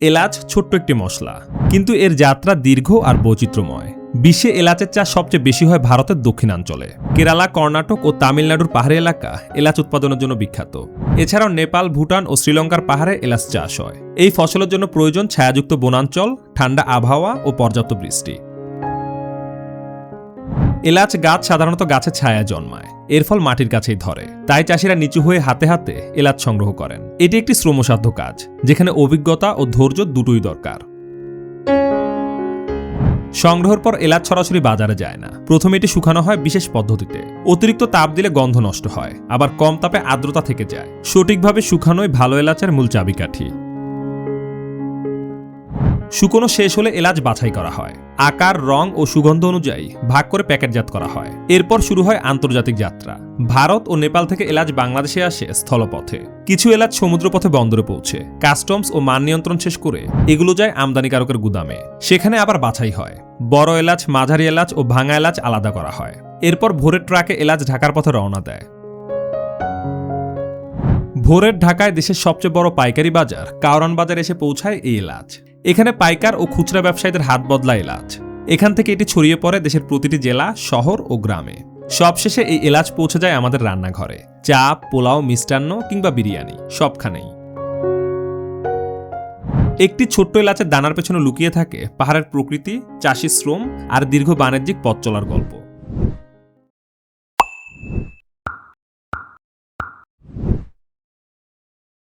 এলাচ ছোট্ট একটি মশলা। কিন্তু এর যাত্রা দীর্ঘ আর বৈচিত্র্যময়। বিশ্বে এলাচের চাষ সবচেয়ে বেশি হয় ভারতের দক্ষিণাঞ্চলে। কেরালা, কর্ণাটক ও তামিলনাড়ুর পাহাড়ি এলাকা এলাচ উৎপাদনের জন্য বিখ্যাত। এছাড়াও নেপাল, ভুটান ও শ্রীলঙ্কার পাহাড়ে এলাচ চাষ হয়। এই ফসলের জন্য প্রয়োজন ছায়াযুক্ত বনাঞ্চল, ঠান্ডা আবহাওয়া ও পর্যাপ্ত বৃষ্টি। এলাচ গাছ সাধারণত গাছের ছায়া জন্মায়, এর ফল মাটির কাছেই ধরে। তাই চাষিরা নিচু হয়ে হাতে হাতে এলাচ সংগ্রহ করেন। এটি একটি শ্রমসাধ্য কাজ, যেখানে অভিজ্ঞতা ও ধৈর্য দুটোই দরকার। সংগ্রহের পর এলাচ সরাসরি বাজারে যায় না। প্রথমে এটি শুকানো হয় বিশেষ পদ্ধতিতে। অতিরিক্ত তাপ দিলে গন্ধ নষ্ট হয়, আবার কম তাপে আর্দ্রতা থেকে যায়। সঠিকভাবে শুকানোই ভালো এলাচের মূল চাবিকাঠি। শুকনো শেষ হলে এলাচ বাছাই করা হয়। আকার, রং ও সুগন্ধ অনুযায়ী ভাগ করে প্যাকেটজাত করা হয়। এরপর শুরু হয় আন্তর্জাতিক যাত্রা। ভারত ও নেপাল থেকে এলাচ বাংলাদেশে আসে স্থলপথে। কিছু এলাচ সমুদ্রপথে বন্দরে পৌঁছে। কাস্টমস ও মান নিয়ন্ত্রণ শেষ করে এগুলো যায় আমদানিকারকের গুদামে। সেখানে আবার বাছাই হয়। বড় এলাচ, মাঝারি এলাচ ও ভাঙা এলাচ আলাদা করা হয়। এরপর ভোরের ট্রাকে এলাচ ঢাকার পথে রওনা দেয়। ভোরের ঢাকায় দেশের সবচেয়ে বড় পাইকারি বাজার কাওরান বাজার এসে পৌঁছায় এই এলাচ। এখানে পাইকার ও খুচরা ব্যবসায়ীদের হাত বদলা এলাচ। এখান থেকে এটি ছড়িয়ে পড়ে দেশের প্রতিটি জেলা, শহর ও গ্রামে। সবশেষে এই এলাচ পৌঁছে যায় আমাদের রান্নাঘরে। চা, পোলাও, মিষ্টান্ন কিংবা বিরিয়ানি, সবখানেই। একটি ছোট্ট এলাচের দানার পেছনে লুকিয়ে থাকে পাহাড়ের প্রকৃতি চাষি শ্রম আর দীর্ঘ বাণিজ্যিক পথ চলার গল্প।